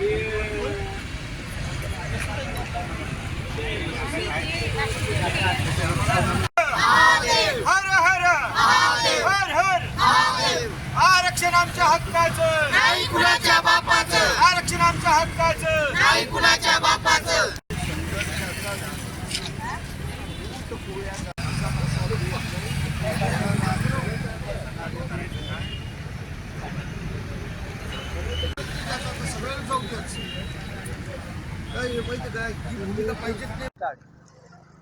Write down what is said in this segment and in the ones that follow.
हर हर हर हर आरक्षण आमच्या हक्काचं नाही कुणाच्या बापाचं आरक्षण आमच्या हक्काचं नाही कुणाच्या बापाचं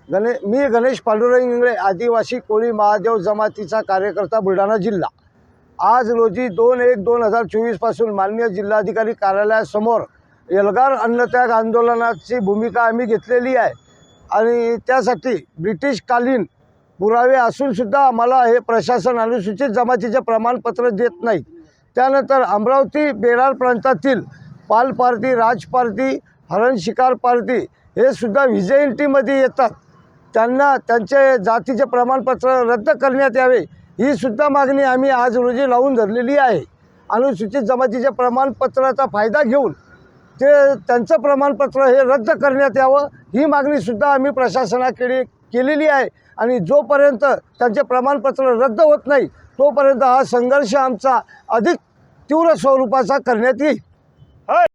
गणे मी गणेश पांडुरंग इंगळे आदिवासी कोळी महादेव जमातीचा कार्यकर्ता बुलढाणा जिल्हा. आज रोजी दोन एक दोन हजार चोवीसपासून माननीय जिल्हाधिकारी कार्यालयासमोर एल्गार अन्नत्याग आंदोलनाची भूमिका आम्ही घेतलेली आहे. आणि त्यासाठी ब्रिटिशकालीन पुरावे असूनसुद्धा आम्हाला हे प्रशासन अनुसूचित जमातीचे प्रमाणपत्र देत नाही त्यानंतर अमरावती बेरार प्रांतातील पाल पार्टी राज पार्टी हरण शिकार पार्टी हे सुद्धा व्हिजेंटीमध्ये येतात. त्यांना त्यांचे जातीचे प्रमाणपत्र रद्द करण्यात यावे ही सुद्धा मागणी आम्ही आज रोजी लावून धरलेली आहे. अनुसूचित जमातीच्या प्रमाणपत्राचा फायदा घेऊन ते त्यांचं प्रमाणपत्र हे रद्द करण्यात यावं ही मागणीसुद्धा आम्ही प्रशासनाकडे केलेली आहे आणि जोपर्यंत त्यांचे प्रमाणपत्र रद्द होत नाही तोपर्यंत हा संघर्ष आमचा अधिक तीव्र स्वरूपाचा करण्यात येईल. Hey!